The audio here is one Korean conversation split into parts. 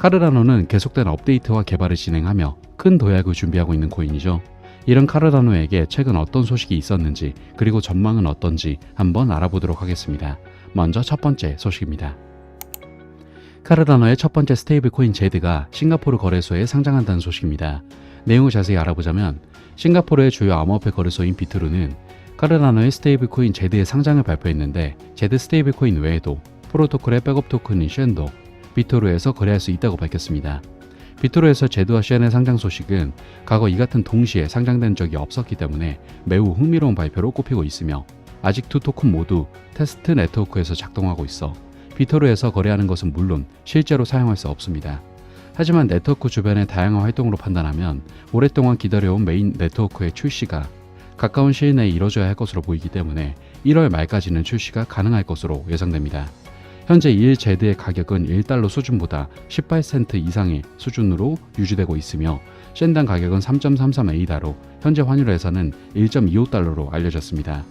카르라노는 계속된 업데이트와 개발을 진행하며 큰 도약을 준비하고 있는 코인이죠. 이런 카르라노에게 최근 어떤 소식이 있었는지 그리고 전망은 어떤지 한번 알아보도록 하겠습니다. 먼저 첫 번째 소식입니다. 카르라노의 첫 번째 스테이블 코인 제드가 싱가포르 거래소에 상장한다는 소식입니다. 내용을 자세히 알아보자면 싱가포르의 주요 암호화폐 거래소인 비트루는 카르라노의 스테이블 코인 제드의 상장을 발표했는데 제드 스테이블 코인 외에도 프로토콜의 백업 토큰인 쉔도 비토르에서 거래할 수 있다고 밝혔습니다. 비토르에서 제드와 쉔의 상장 소식은 과거 이 같은 동시에 상장된 적이 없었기 때문에 매우 흥미로운 발표로 꼽히고 있으며 아직 두 토큰 모두 테스트 네트워크에서 작동하고 있어 비토르에서 거래하는 것은 물론 실제로 사용할 수 없습니다. 하지만 네트워크 주변의 다양한 활동으로 판단하면 오랫동안 기다려온 메인 네트워크의 출시가 가까운 시일 내에 이뤄져야 할 것으로 보이기 때문에 1월 말까지는 출시가 가능할 것으로 예상됩니다. 현재 1 제드의 가격은 1달러 수준보다 18센트 이상의 수준으로 유지되고 있으며 쉔당 가격은 3.33A다로 현재 환율에서는 1.25달러로 알려졌습니다.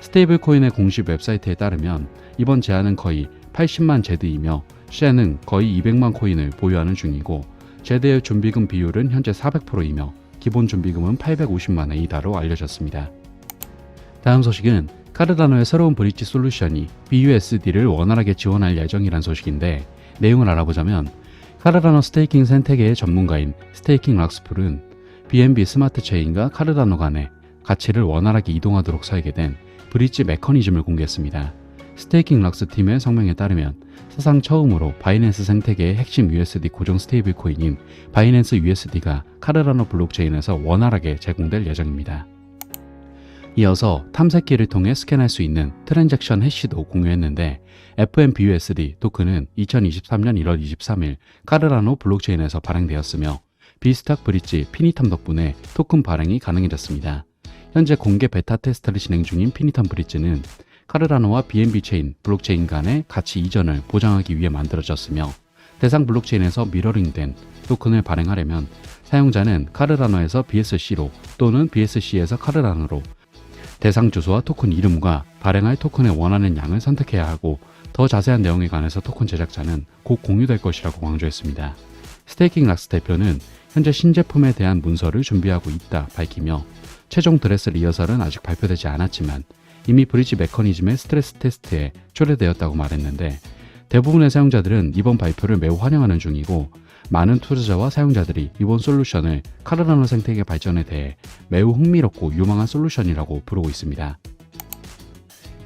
스테이블 코인의 공식 웹사이트에 따르면 이번 제안은 거의 80만 제드이며 쉔은 거의 200만 코인을 보유하는 중이고 제드의 준비금 비율은 현재 400%이며 기본 준비금은 850만 A다로 알려졌습니다. 다음 소식은 카르다노의 새로운 브릿지 솔루션이 BUSD를 원활하게 지원할 예정이란 소식인데 내용을 알아보자면 카르다노 스테이킹 생태계의 전문가인 스테이킹 락스풀은 BNB 스마트 체인과 카르다노 간의 가치를 원활하게 이동하도록 설계된 브릿지 메커니즘을 공개했습니다. 스테이킹 락스 팀의 성명에 따르면 사상 처음으로 바이낸스 생태계의 핵심 USD 고정 스테이블 코인인 바이낸스 USD가 카르다노 블록체인에서 원활하게 제공될 예정입니다. 이어서 탐색기를 통해 스캔할 수 있는 트랜잭션 해시도 공유했는데 FMBUSD 토큰은 2023년 1월 23일 카르라노 블록체인에서 발행되었으며 비스탁 브릿지 피니텀 덕분에 토큰 발행이 가능해졌습니다. 현재 공개 베타 테스트를 진행 중인 피니텀 브릿지는 카르라노와 BNB 체인 블록체인 간의 가치 이전을 보장하기 위해 만들어졌으며 대상 블록체인에서 미러링된 토큰을 발행하려면 사용자는 카르라노에서 BSC로 또는 BSC에서 카르라노로 대상 주소와 토큰 이름과 발행할 토큰의 원하는 양을 선택해야 하고 더 자세한 내용에 관해서 토큰 제작자는 곧 공유될 것이라고 강조했습니다. 스테이킹 락스 대표는 현재 신제품에 대한 문서를 준비하고 있다 밝히며 최종 드레스 리허설은 아직 발표되지 않았지만 이미 브릿지 메커니즘의 스트레스 테스트에 초래되었다고 말했는데 대부분의 사용자들은 이번 발표를 매우 환영하는 중이고 많은 투자자와 사용자들이 이번 솔루션을 카르라노 생태계 발전에 대해 매우 흥미롭고 유망한 솔루션이라고 부르고 있습니다.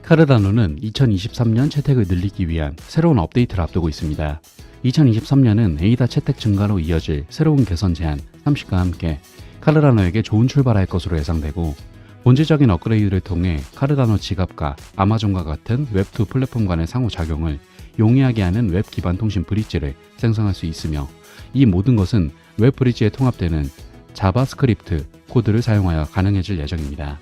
카르라노는 2023년 채택을 늘리기 위한 새로운 업데이트를 앞두고 있습니다. 2023년은 에이다 채택 증가로 이어질 새로운 개선 제한 30과 함께 카르라노에게 좋은 출발할 것으로 예상되고 본질적인 업그레이드를 통해 카르다노 지갑과 아마존과 같은 웹2 플랫폼 간의 상호작용을 용이하게 하는 웹 기반 통신 브릿지를 생성할 수 있으며 이 모든 것은 웹 브릿지에 통합되는 자바스크립트 코드를 사용하여 가능해질 예정입니다.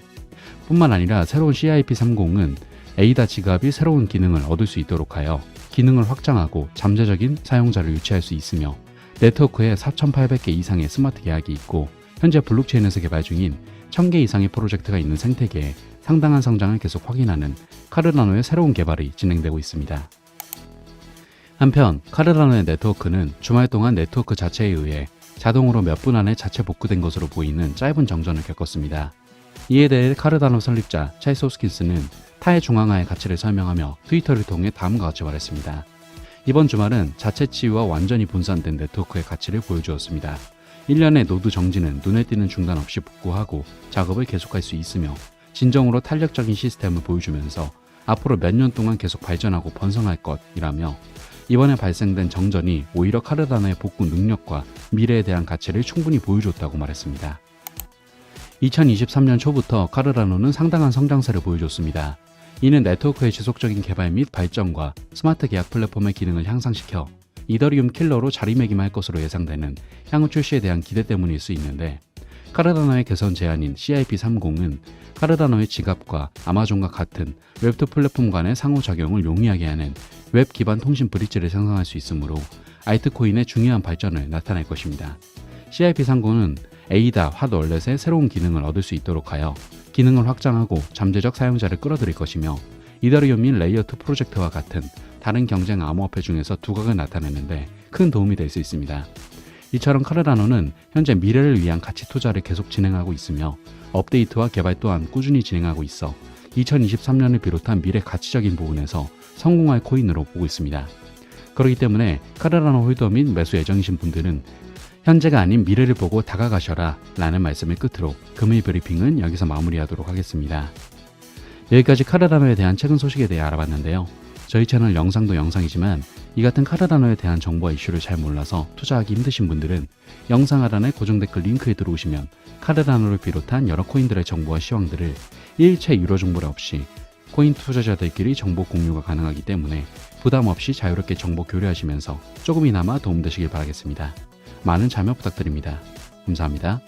뿐만 아니라 새로운 CIP30은 에이다 지갑이 새로운 기능을 얻을 수 있도록 하여 기능을 확장하고 잠재적인 사용자를 유치할 수 있으며 네트워크에 4,800개 이상의 스마트 계약이 있고 현재 블록체인에서 개발 중인 1000개 이상의 프로젝트가 있는 생태계에 상당한 성장을 계속 확인하는 카르라노의 새로운 개발이 진행되고 있습니다. 한편 카르라노의 네트워크는 주말 동안 네트워크 자체에 의해 자동으로 몇 분 안에 자체 복구된 것으로 보이는 짧은 정전을 겪었습니다. 이에 대해 카르다노 설립자 차이소스킨스는 타의 중앙화의 가치를 설명하며 트위터를 통해 다음과 같이 말했습니다. 이번 주말은 자체 치유와 완전히 분산된 네트워크의 가치를 보여주었습니다. 1년의 노드 정지는 눈에 띄는 중단 없이 복구하고 작업을 계속할 수 있으며 진정으로 탄력적인 시스템을 보여주면서 앞으로 몇 년 동안 계속 발전하고 번성할 것이라며 이번에 발생된 정전이 오히려 카르다노의 복구 능력과 미래에 대한 가치를 충분히 보여줬다고 말했습니다. 2023년 초부터 카르다노는 상당한 성장세를 보여줬습니다. 이는 네트워크의 지속적인 개발 및 발전과 스마트 계약 플랫폼의 기능을 향상시켜 이더리움 킬러로 자리매김할 것으로 예상되는 향후 출시에 대한 기대 때문일 수 있는데 카르다노의 개선 제안인 CIP30은 카르다노의 지갑과 아마존과 같은 웹2 플랫폼 간의 상호작용을 용이하게 하는 웹 기반 통신 브릿지를 생성할 수 있으므로 아이트코인의 중요한 발전을 나타낼 것입니다. CIP30은 에이다 핫 월렛의 새로운 기능을 얻을 수 있도록 하여 기능을 확장하고 잠재적 사용자를 끌어들일 것이며 이더리움 및 레이어 2 프로젝트와 같은 다른 경쟁 암호화폐 중에서 두각을 나타내는데 큰 도움이 될 수 있습니다. 이처럼 카르다노는 현재 미래를 위한 가치 투자를 계속 진행하고 있으며 업데이트와 개발 또한 꾸준히 진행하고 있어 2023년을 비롯한 미래 가치적인 부분에서 성공할 코인으로 보고 있습니다. 그렇기 때문에 카르다노 홀더 및 매수 예정이신 분들은 현재가 아닌 미래를 보고 다가가셔라 라는 말씀을 끝으로 금일 브리핑은 여기서 마무리하도록 하겠습니다. 여기까지 카르다노에 대한 최근 소식에 대해 알아봤는데요. 저희 채널 영상도 영상이지만 이 같은 카르다노에 대한 정보와 이슈를 잘 몰라서 투자하기 힘드신 분들은 영상 하단의 고정 댓글 링크에 들어오시면 카르다노를 비롯한 여러 코인들의 정보와 시황들을 일체 유료 정보를 없이 코인 투자자들끼리 정보 공유가 가능하기 때문에 부담 없이 자유롭게 정보 교류하시면서 조금이나마 도움되시길 바라겠습니다. 많은 참여 부탁드립니다. 감사합니다.